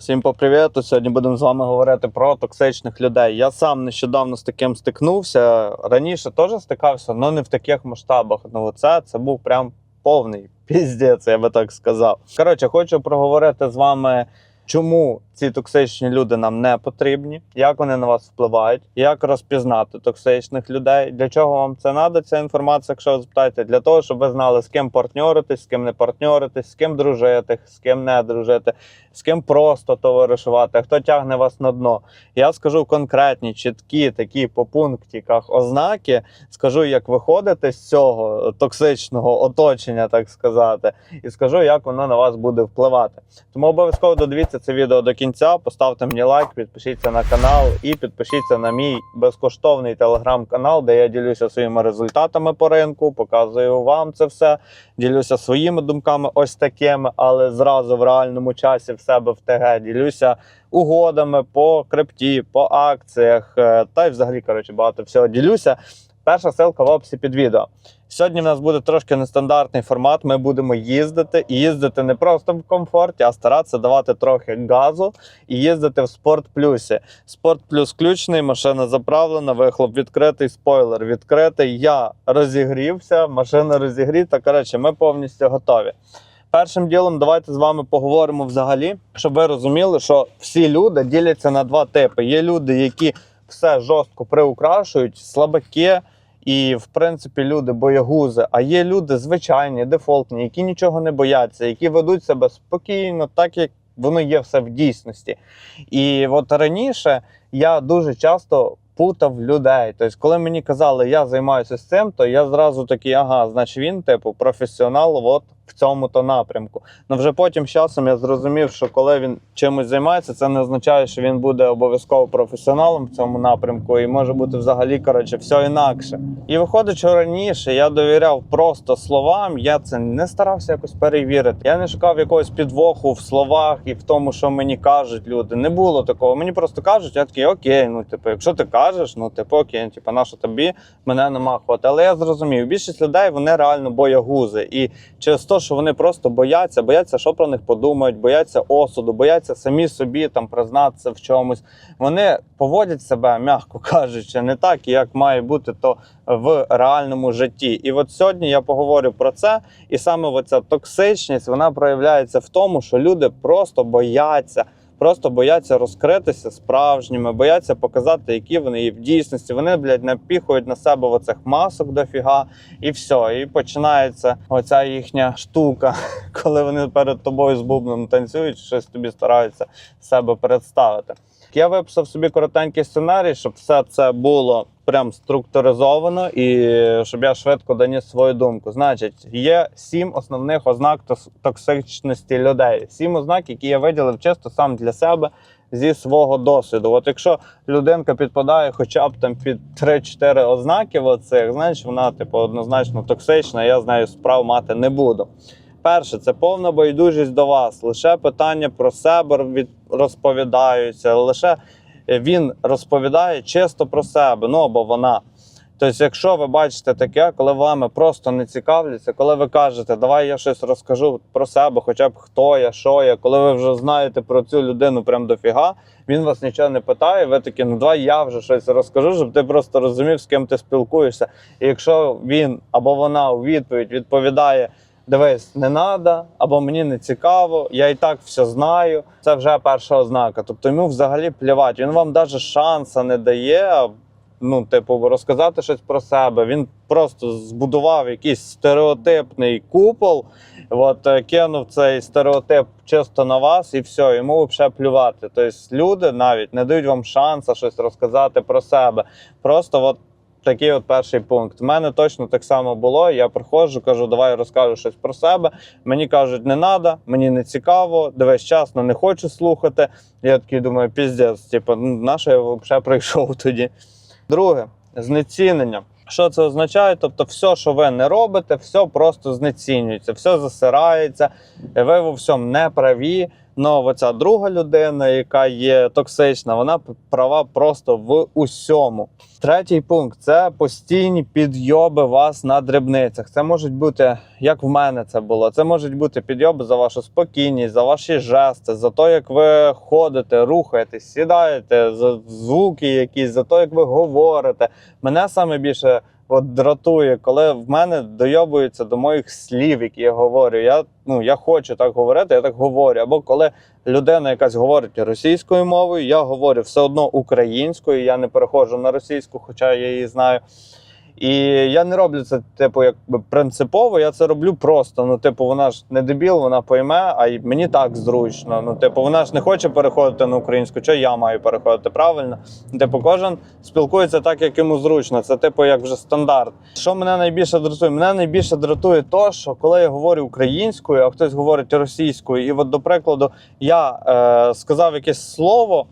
Всім попривіт. Сьогодні будемо з вами говорити про токсичних людей. Я сам нещодавно з таким стикнувся. Раніше теж стикався, але не в таких масштабах. Ну, це, це був прям повний піздець, я би так сказав. Коротше, хочу проговорити з вами, чому ці токсичні люди нам не потрібні, як вони на вас впливають, як розпізнати токсичних людей. Для чого вам це треба, ця інформація, якщо ви запитаєте, для того, щоб ви знали, з ким партньоритись, з ким не партньоритись, з ким дружити, з ким не дружити, з ким просто товаришувати, хто тягне вас на дно. Я скажу конкретні, чіткі такі по пунктиках ознаки, скажу, як виходити з цього токсичного оточення, так сказати, і скажу, як воно на вас буде впливати. Тому обов'язково додивіться це відео до кінця, поставте мені лайк, підпишіться на канал і підпишіться на мій безкоштовний телеграм-канал, де я ділюся своїми результатами по ринку, показую вам це все, ділюся своїми думками, ось такими, але зразу в реальному часі в себе в ТГ ділюся угодами по крипті, по акціях е, та й взагалі коротше багато всього ділюся. Перша ссылка в описі під відео. Сьогодні в нас буде трошки нестандартний формат. Ми будемо їздити і їздити не просто в комфорті, а старатися давати трохи газу і їздити в спорт плюсі. Спорт плюс включений, машина заправлена, вихлоп відкритий, спойлер відкритий. Я розігрівся, машина розігріта. Коротше, ми повністю готові. Першим ділом, давайте з вами поговоримо взагалі, щоб ви розуміли, що всі люди діляться на два типи. Є люди, які все жорстко приукрашують, слабаки. І, в принципі, люди боягузи, а є люди звичайні, дефолтні, які нічого не бояться, які ведуть себе спокійно, так як воно є все в дійсності. І от раніше я дуже часто путав людей. Тобто, коли мені казали, я займаюся з цим, то я зразу такий, ага, значить він, типу, професіонал от в цьому-то напрямку. Ну вже потім з часом я зрозумів, що коли він чимось займається, це не означає, що він буде обов'язково професіоналом в цьому напрямку, і може бути взагалі коротше все інакше. І виходить, що раніше я довіряв просто словам, я це не старався якось перевірити. Я не шукав якогось підвоху в словах і в тому, що мені кажуть люди. Не було такого. Мені просто кажуть, я такий, окей, ну типу, якщо ти кажеш, ну типу, окей, ну, типу, на що тобі мене намахувати. Але я зрозумів, більшість людей вони реально боягузи. І через те, що вони просто бояться, бояться, що про них подумають, бояться осуду, бояться самі собі там признатися в чомусь. Вони поводять себе, м'яко кажучи, не так, як має бути то в реальному житті. І от сьогодні я поговорю про це, і саме оця токсичність вона проявляється в тому, що люди просто бояться. Просто бояться розкритися справжніми, бояться показати, які вони є в дійсності. Вони, блядь, напіхують на себе оцих масок дофіга, і все. І починається оця їхня штука, коли вони перед тобою з бубном танцюють, щось тобі стараються себе представити. Я виписав собі коротенький сценарій, щоб все це було прям структуризовано і щоб я швидко доніс свою думку. Значить, є сім основних ознак токсичності людей. Сім ознак, які я виділив чисто сам для себе зі свого досвіду. От якщо людинка підпадає хоча б там під 3-4 ознаки, оцих, значить вона типу однозначно токсична, я з нею справ мати не буду. Перше, це повна байдужість до вас. Лише питання про себе від... розповідаються, лише він розповідає чисто про себе, ну або вона. Тобто, якщо ви бачите таке, коли вами просто не цікавляться, коли ви кажете, давай я щось розкажу про себе, хоча б хто я, що я, коли ви вже знаєте про цю людину прям дофіга, він вас нічого не питає, ви такі, ну давай я вже щось розкажу, щоб ти просто розумів, з ким ти спілкуєшся. І якщо він або вона у відповідь відповідає. Дивись, не треба, або мені не цікаво, я і так все знаю. Це вже перша ознака. Тобто йому взагалі плівати. Він вам навіть шанса не дає, ну, типу, розказати щось про себе. Він просто збудував якийсь стереотипний купол, от е, кинув цей стереотип чисто на вас, і все, йому взагалі плювати. Тобто люди навіть не дають вам шанса щось розказати про себе. Просто от Такий от перший пункт. У мене точно так само було. Я приходжу, кажу, давай розкажу щось про себе. Мені кажуть, не треба, мені не цікаво, дивись часно, не хочу слухати. Я такий думаю, піздець, типу, на що я взагалі прийшов тоді. Друге, знецінення. Що це означає? Тобто, все, що ви не робите, все просто знецінюється, все засирається, ви во всьому не праві. Но оця друга людина, яка є токсична, вона права просто в усьому. Третій пункт це постійні підйоби вас на дрібницях. Це можуть бути, як в мене це було. Це можуть бути підйоби за вашу спокійність, за ваші жести, за те, як ви ходите, рухаєтесь, сідаєте, за звуки якісь, за те, як ви говорите. Мене саме більше от дратує, коли в мене дойобуються до моїх слів, які я говорю. Я ну я хочу так говорити, я так говорю. Або коли людина якась говорить російською мовою, я говорю все одно українською, я не переходжу на російську, хоча я її знаю. І я не роблю це, типу, якби принципово, я це роблю просто. Ну, типу, вона ж не дебіл, вона пойме, а й мені так зручно. Ну, типу, вона ж не хоче переходити на українську, що я маю переходити правильно. Типу, кожен спілкується так, як йому зручно. Це, типу, як вже стандарт. Що мене найбільше дратує? Мене найбільше дратує то, що коли я говорю українською, а хтось говорить російською, і от, до прикладу, я е, сказав якесь слово.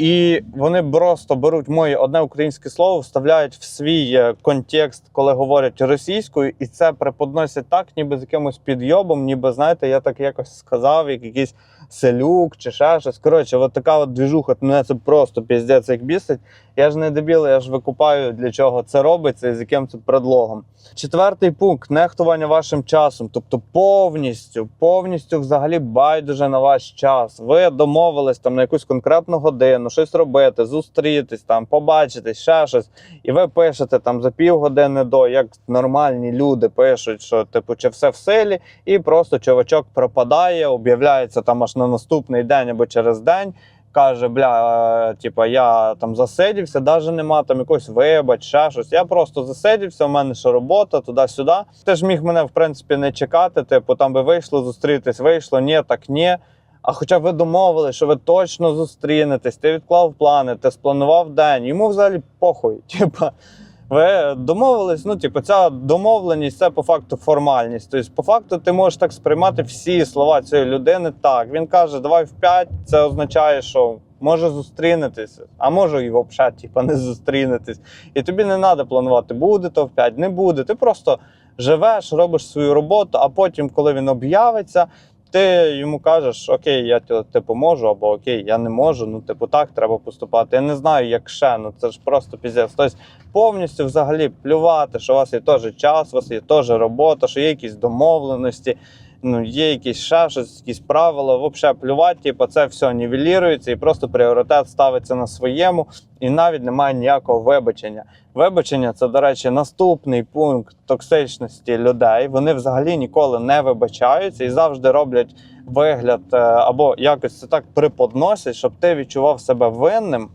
І вони просто беруть моє одне українське слово, вставляють в свій е, контекст, коли говорять російською, і це преподносять так, ніби з якимось підйобом, ніби знаєте, я так якось сказав, як якийсь селюк чи ще щось. Коротше, от така от двіжуха, мене це просто піздець як бісить. Я ж не дебіл, я ж викупаю, для чого це робиться і з яким це предлогом. Четвертий пункт нехтування вашим часом, тобто повністю, повністю взагалі байдуже на ваш час. Ви домовились там на якусь конкретну годину, щось робити, зустрітись, там, побачитись, ще щось. І ви пишете там за півгодини до, як нормальні люди пишуть, що типу, чи все в силі, і просто чувачок пропадає, об'являється там аж на наступний день або через день. Каже, бля, е, типа, я там засидівся, навіть нема там якось вибач, ще щось. Я просто засидівся, у мене ще робота, туди-сюди. Ти ж міг мене, в принципі, не чекати. Типу, там би вийшло зустрітись, вийшло, ні, так ні. А хоча ви домовились, що ви точно зустрінетесь, ти відклав плани, ти спланував день. Йому взагалі похуй. Типа, ви домовились, ну, типу, ця домовленість це по факту формальність. Тобто, по факту, ти можеш так сприймати всі слова цієї людини. Так, він каже, давай в 5, це означає, що може зустрінетися, а може і взагалі, типу, не зустрінетись. І тобі не треба планувати, буде то в 5, не буде. Ти просто живеш, робиш свою роботу, а потім, коли він об'явиться. Ти йому кажеш, окей, я те- поможу. або окей, я не можу. Ну, типу, так треба поступати. Я не знаю, як ще. Ну це ж просто піздець. Тобто повністю взагалі плювати, що у вас є теж час, у вас є теж робота, що є якісь домовленості, ну є якісь ще якісь правила. Взагалі плювати, типу, це все нівелірується і просто пріоритет ставиться на своєму, і навіть немає ніякого вибачення. Вибачення це, до речі, наступний пункт токсичності людей. Вони взагалі ніколи не вибачаються і завжди роблять вигляд е, або якось це так приподносять, щоб ти відчував себе винним.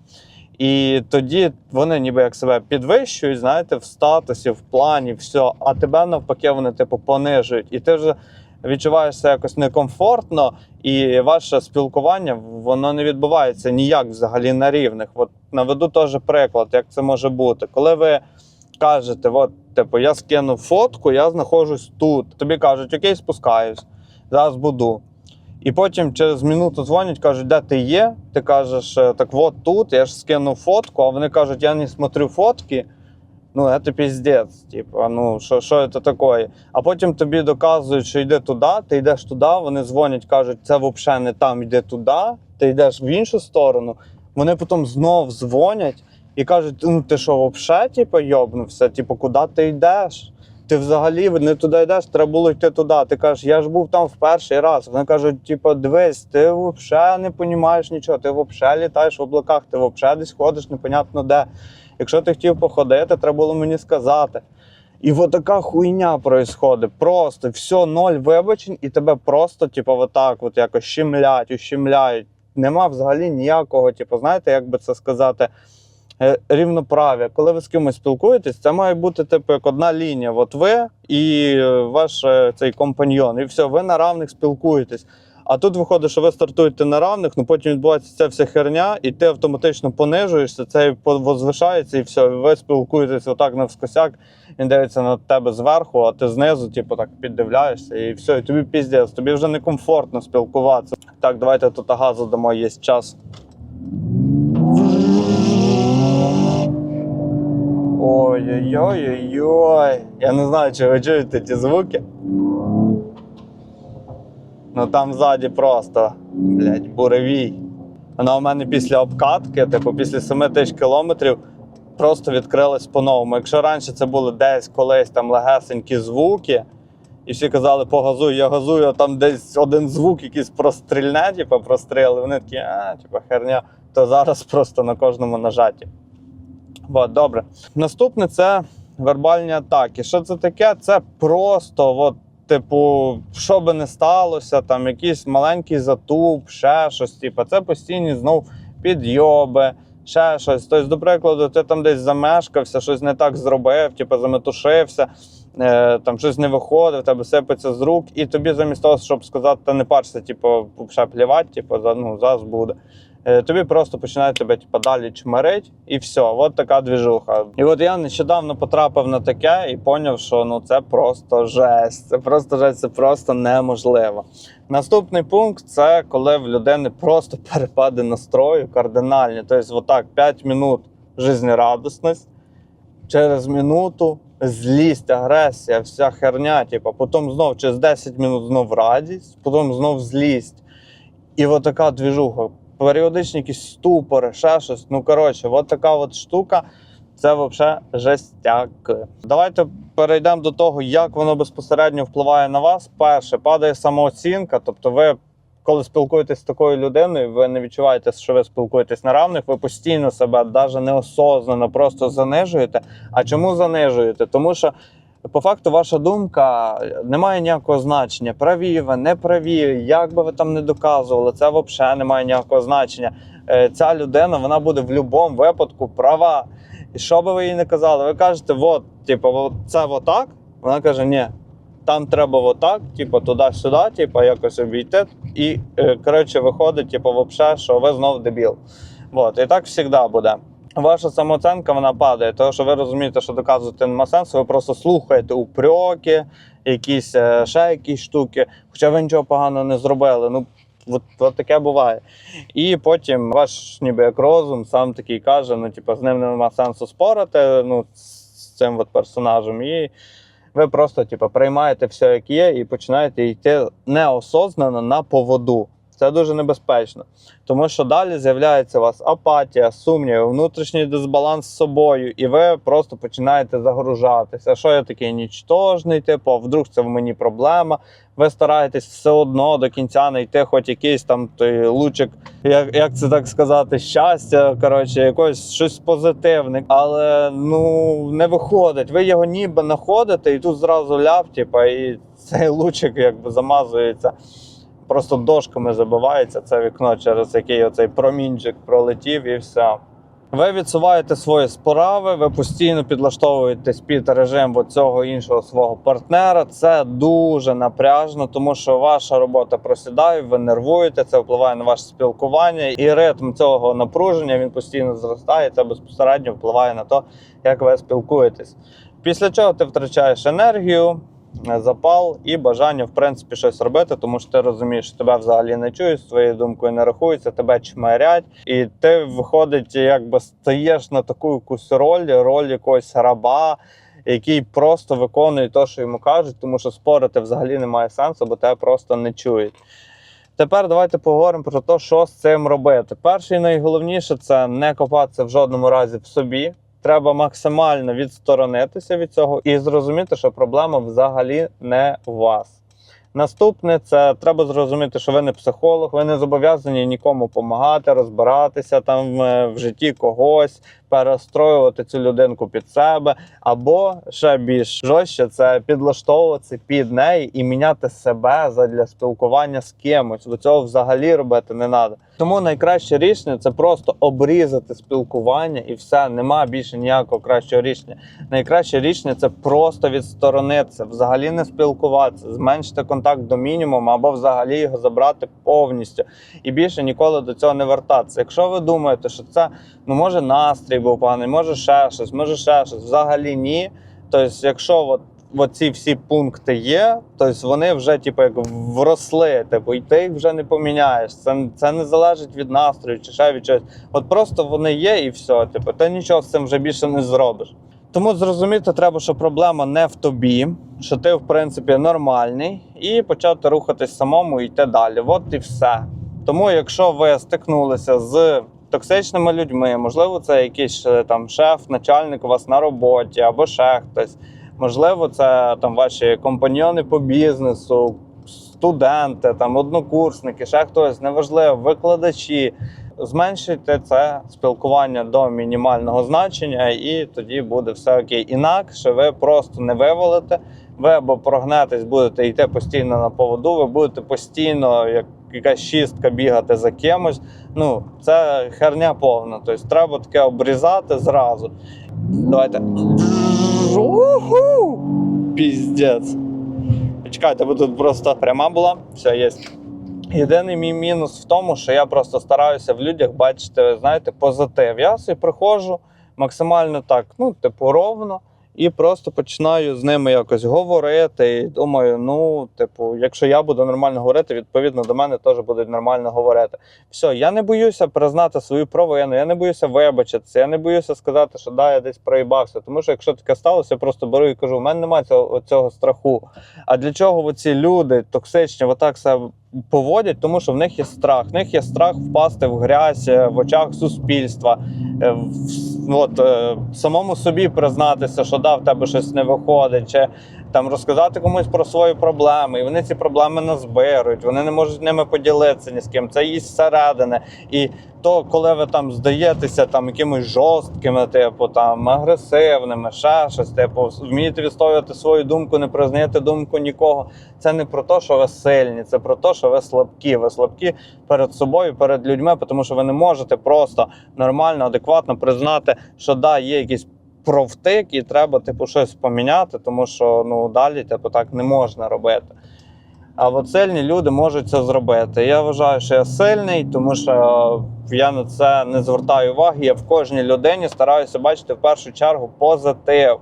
І тоді вони ніби як себе підвищують, знаєте, в статусі, в плані, все, а тебе навпаки вони типу понижують. І ти вже відчуваєшся якось некомфортно, і ваше спілкування воно не відбувається ніяк взагалі на рівних. От наведу теж приклад, як це може бути. Коли ви кажете, от, типу, я скинув фотку, я знаходжусь тут. Тобі кажуть, окей, спускаюсь, зараз буду. І потім через минуту дзвонять, кажуть, де ти є? Ти кажеш, «Е, так от тут, я ж скинув фотку, а вони кажуть, я не смотрю фотки. Ну, це піздець, типу, ну що, що це таке? А потім тобі доказують, що йди туди, ти йдеш туди, вони дзвонять, кажуть, це взагалі не там, йди туди, ти йдеш в іншу сторону. Вони потім знов дзвонять і кажуть: ну ти що, взагалі, типу, йобнувся? Типу, куди ти йдеш? Ти взагалі не туди йдеш, треба було йти туди. Ти кажеш, я ж був там в перший раз. Вони кажуть, типу, дивись, ти взагалі не розумієш нічого, ти взагалі літаєш в облаках, ти взагалі десь ходиш, непонятно де. Якщо ти хотів походити, треба було мені сказати. І от така хуйня происходить. Просто все, ноль вибачень, і тебе просто, типу, отак от якось щемлять, ущемляють. Нема взагалі ніякого, типу, знаєте, як би це сказати, е, рівноправ'я. Коли ви з кимось спілкуєтесь, це має бути типу як одна лінія. От ви і е, ваш е, цей компаньйон, і все, ви на равних спілкуєтесь. А тут виходить, що ви стартуєте на равних, ну потім відбувається ця вся херня, і ти автоматично понижуєшся, це возвишається, і все. Ви спілкуєтесь отак навскосяк, він дивиться на тебе зверху, а ти знизу, типу, так піддивляєшся, і все, і тобі піздець, тобі вже некомфортно спілкуватися. Так, давайте тут газу дамо, є час. Ой-ой-ой-ой. Я не знаю, чи ви чуєте ті звуки. Ну там ззаді просто блядь, буревій. Вона у мене після обкатки, типу, після 7 тисяч кілометрів просто відкрилась по-новому. Якщо раніше це були десь колись там легесенькі звуки, і всі казали, погазуй, я газую, а там десь один звук якийсь прострільне, типу, простріли. Вони такі, а, типу, херня, то зараз просто на кожному нажаті. От, добре. Наступне це вербальні атаки. Що це таке? Це просто, от, типу, що би не сталося, там якийсь маленький затуп, ще щось. Типу, це постійні знов підйоби, ще щось. Тобто, до прикладу, ти там десь замешкався, щось не так зробив, типу, заметушився. Е, там щось не виходить, в тебе сипеться з рук, і тобі замість того, щоб сказати, та не парся, типу, ще плівати, типу, ну, зараз буде. Е, Тобі просто починають тебе типу, далі чмирить, і все, от така двіжуха. І от я нещодавно потрапив на таке і зрозумів, що ну це просто жесть. Це просто жесть, це просто неможливо. Наступний пункт це коли в людини просто перепади настрою кардинальні. Тобто, отак 5 минут жизнерадісність, через минуту злість, агресія, вся херня. Типу, потім знов через 10 минут знов радість, потім знов злість. І от така двіжуха. Періодичні якісь ступори, ще щось. Ну, коротше, от така от штука. Це взагалі жестяк. Давайте перейдемо до того, як воно безпосередньо впливає на вас. Перше, падає самооцінка. Тобто, ви, коли спілкуєтесь з такою людиною, ви не відчуваєте, що ви спілкуєтесь на равних, ви постійно себе навіть неосознано просто занижуєте. А чому занижуєте? Тому що. По факту, ваша думка не має ніякого значення. Праві ви, не праві, як би ви там не доказували, це взагалі не має ніякого значення. Е, Ця людина вона буде в будь-якому випадку права. І що би ви їй не казали, ви кажете, от, типу, це отак. Вона каже, ні, там треба отак, типу, туди-сюди, типу, якось обійти. І е, коротше, виходить, типу, взагалі, що ви знов дебіл. От, і так завжди буде. Ваша самооцінка вона падає, тому що ви розумієте, що доказувати нема сенсу, ви просто слухаєте упреки, якісь е, ще якісь штуки, хоча ви нічого поганого не зробили. Ну, от, от таке буває. І потім ваш ніби як розум сам такий каже: ну, типу, з ним нема сенсу спорити ну, з цим от персонажем. І ви просто типу, приймаєте все, як є, і починаєте йти неосознано на поводу. Це дуже небезпечно, тому що далі з'являється у вас апатія, сумніви, внутрішній дисбаланс з собою, і ви просто починаєте загружатися. Що я такий нічтожний, типу, а вдруг це в мені проблема. Ви стараєтесь все одно до кінця знайти хоч якийсь там той лучик, як, як це так сказати, щастя, коротше, якось щось позитивне, але ну не виходить. Ви його ніби знаходите, і тут зразу ляп, типу, і цей лучик якби замазується просто дошками забивається це вікно, через який оцей промінчик пролетів, і все. Ви відсуваєте свої справи, ви постійно підлаштовуєтесь під режим цього іншого свого партнера. Це дуже напряжно, тому що ваша робота просідає, ви нервуєте, це впливає на ваше спілкування, і ритм цього напруження він постійно зростає. Це безпосередньо впливає на те, як ви спілкуєтесь. Після чого ти втрачаєш енергію, запал і бажання в принципі щось робити, тому що ти розумієш, що тебе взагалі не чують, з твоєю думкою не рахуються, тебе чмирять, і ти виходить, якби стаєш на таку якусь роль, роль якогось раба. Який просто виконує те, що йому кажуть, тому що спорити взагалі немає сенсу, бо тебе просто не чують. Тепер давайте поговоримо про те, що з цим робити. Перше і найголовніше це не копатися в жодному разі в собі. Треба максимально відсторонитися від цього і зрозуміти, що проблема взагалі не у вас. Наступне це треба зрозуміти, що ви не психолог, ви не зобов'язані нікому допомагати, розбиратися там е, в житті когось, перестроювати цю людинку під себе, або ще більш жорстче це підлаштовуватися під неї і міняти себе задля спілкування з кимось. До цього взагалі робити не треба. Тому найкраще рішення це просто обрізати спілкування і все, нема більше ніякого кращого рішення. Найкраще рішення це просто відсторонитися, взагалі не спілкуватися, зменшити контакт до мінімуму або взагалі його забрати повністю і більше ніколи до цього не вертатися. Якщо ви думаєте, що це ну може настрій був поганий, може ще щось, може ще щось, взагалі ні. Тобто, якщо от оці всі пункти є, тобто вони вже типу, як вросли, типу, і ти їх вже не поміняєш. Це, це не залежить від настрою чи ще від чогось. От просто вони є і все. Типу, ти нічого з цим вже більше не зробиш. Тому зрозуміти треба, що проблема не в тобі, що ти, в принципі, нормальний, і почати рухатись самому і йти далі. От і все. Тому, якщо ви стикнулися з токсичними людьми, можливо, це якийсь е, там шеф, начальник у вас на роботі або ще хтось. Можливо, це там ваші компаньйони по бізнесу, студенти, там однокурсники, ще хтось, неважливо, викладачі. Зменшуйте це спілкування до мінімального значення, і тоді буде все окей. Інакше ви просто не вивалите. Ви або прогнетесь, будете йти постійно на поводу, ви будете постійно, як якась шістка бігати за кимось. Ну, це херня повна. Тобто треба таке обрізати зразу. Давайте. Піздець. Чекайте, бо тут просто пряма була, все є. Єдиний мій мінус в тому, що я просто стараюся в людях бачити, знаєте, позитив. Я собі приходжу максимально так, ну, типу, ровно, і просто починаю з ними якось говорити. І думаю, ну, типу, якщо я буду нормально говорити, відповідно до мене теж будуть нормально говорити. Все, я не боюся признати свою провину, я не боюся вибачитися, я не боюся сказати, що да, я десь проїбався. Тому що якщо таке сталося, я просто беру і кажу: у мене немає цього, цього страху. А для чого ці люди токсичні, отак себе поводять? Тому що в них є страх. В них є страх впасти в грязь е, в очах суспільства. е, в- От е, самому собі признатися, що да, в тебе щось не виходить, чи там розказати комусь про свої проблеми, і вони ці проблеми назбирують, вони не можуть ними поділитися ні з ким. Це їсть зсередини. І то, коли ви там здаєтеся там якимось жорсткими, типу там агресивними, ще щось, типу, вмієте відстоювати свою думку, не признаєте думку нікого. Це не про те, що ви сильні, це про те, що ви слабкі. Ви слабкі перед собою, перед людьми, тому що ви не можете просто нормально, адекватно признати, що да, є якісь провтик, і треба, типу, щось поміняти, тому що ну далі, типу, так не можна робити. А от сильні люди можуть це зробити. Я вважаю, що я сильний, тому що я на це не звертаю уваги. Я в кожній людині стараюся бачити в першу чергу позитив.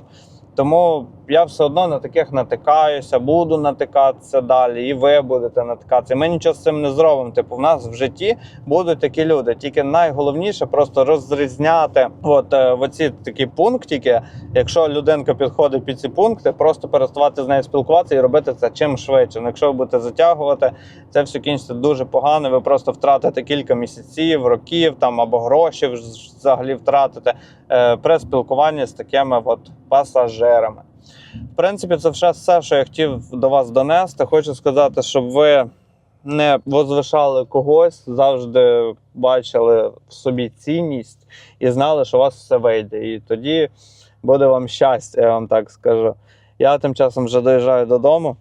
Тому я все одно на таких натикаюся, буду натикатися далі, і ви будете натикатися. Ми нічого з цим не зробимо. Типу, в нас в житті будуть такі люди. Тільки найголовніше просто розрізняти от е, в оці такі пунктики. Якщо людинка підходить під ці пункти, просто переставати з нею спілкуватися і робити це чим швидше. Ну, якщо ви будете затягувати, це все кінчиться дуже погано. Ви просто втратите кілька місяців, років там або гроші взагалі втратите е, при спілкуванні з такими от пасажирами. В принципі, це все, все, що я хотів до вас донести. Хочу сказати, щоб ви не возвишали когось, завжди бачили в собі цінність і знали, що у вас все вийде. І тоді буде вам щастя, я вам так скажу. Я тим часом вже доїжджаю додому.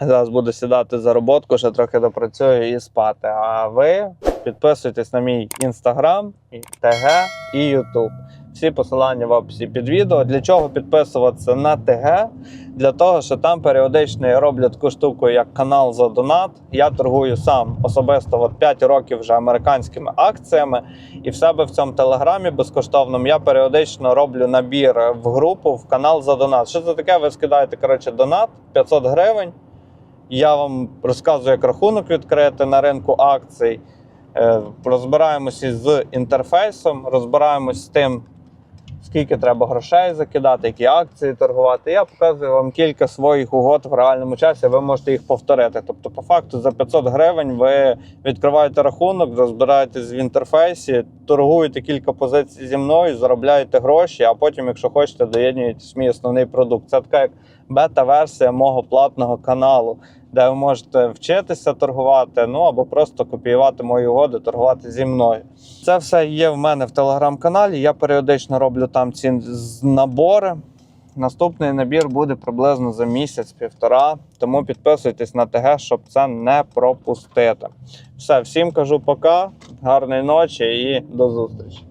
Зараз буду сідати за роботку, ще трохи допрацюю і спати. А ви підписуйтесь на мій інстаграм, ТГ і Ютуб. Всі посилання в описі під відео. Для чого підписуватися на ТГ? Для того, що там періодично роблю таку штуку, як канал за донат. Я торгую сам особисто от 5 років вже американськими акціями. І в себе в цьому телеграмі безкоштовному я періодично роблю набір в групу в канал за донат. Що це таке? Ви скидаєте коротше, донат 500 гривень. Я вам розказую, як рахунок відкрити на ринку акцій. Е, Розбираємося з інтерфейсом, розбираємось з тим, скільки треба грошей закидати, які акції торгувати. Я показую вам кілька своїх угод в реальному часі. Ви можете їх повторити. Тобто, по факту, за 500 гривень ви відкриваєте рахунок, розбираєтесь в інтерфейсі, торгуєте кілька позицій зі мною, заробляєте гроші, а потім, якщо хочете, доєднуєтесь мій основний продукт. Це така як бета-версія мого платного каналу. Де ви можете вчитися торгувати, ну або просто копіювати мої угоди, торгувати зі мною. Це все є в мене в телеграм-каналі. Я періодично роблю там ці набори. Наступний набір буде приблизно за місяць-півтора. Тому підписуйтесь на ТГ, щоб це не пропустити. Все, всім кажу пока, гарної ночі і до зустрічі.